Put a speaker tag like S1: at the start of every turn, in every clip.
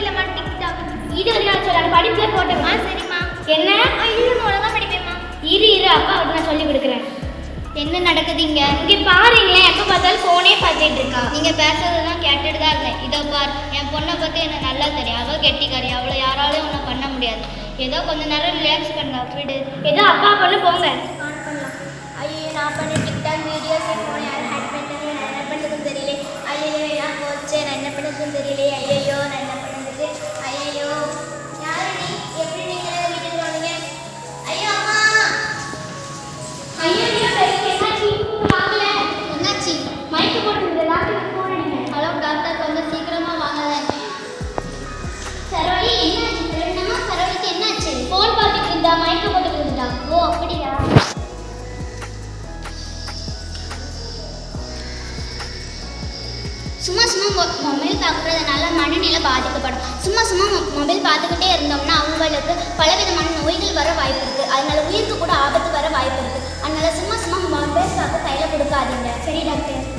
S1: இல்லம்மா டிக்டாக் இது வரைக்கும் சொல்ல படிப்புல போட்டேம்மா. சரிம்மா. என்ன? இது தான் படிப்பேம்மா. இரு இரு அப்பா அவருக்கு நான் சொல்லி கொடுக்குறேன். என்ன நடக்குது இங்க? இங்க பாருங்களேன் எப்ப பார்த்தாலும் போனே பார்த்துட்டு இருக்கா? நீங்க பேசுறதெல்லாம் கேட்டுட்டு தான் இருந்தேன். இதோ பார் என் பொண்ணை பத்தி எனக்கு நல்லா தெரியும். அவ கெட்டிக்காரி. அவளை யாராலையும் ஒன்றும் பண்ண முடியாது. ஏதோ கொஞ்ச நேரம் ரிலாக்ஸ் பண்ண. விடு. ஏதோ அப்பா பொண்ணு போங்க. ஐயோ நான் பண்ண டிக்டாக் வீடியோஸ் என் சும்மா சும்மா மொபைல் பார்க்குறதுனால மனநிலை பாதிக்கப்படும். சும்மா சும்மா மொபைல் பார்த்துக்கிட்டே இருந்தோம்னா அவங்களுக்கு பலவிதமான நோய்கள் வர வாய்ப்பு இருக்குது அதனால உயிருக்கு கூட ஆபத்து வர வாய்ப்பு இருக்குது அதனால சும்மா சும்மா மொபைல் பார்க்க கையில் கொடுக்காதீங்க. சரி டாக்டர்.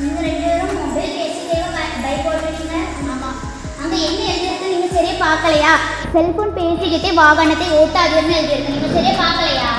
S1: நீங்க ரெண்டு பேரும் மொபைல் பேசிட்டே பைக் ஓட்டுறீங்க ஆமா. அங்க என்ன எழுதிருக்கு நீங்க சரியா பார்க்கலையா? செல்போன் பேசிக்கிட்டே வாகனத்தை ஓட்டாதுன்னு எழுதிருக்கு நீங்க சரியா பார்க்கலையா?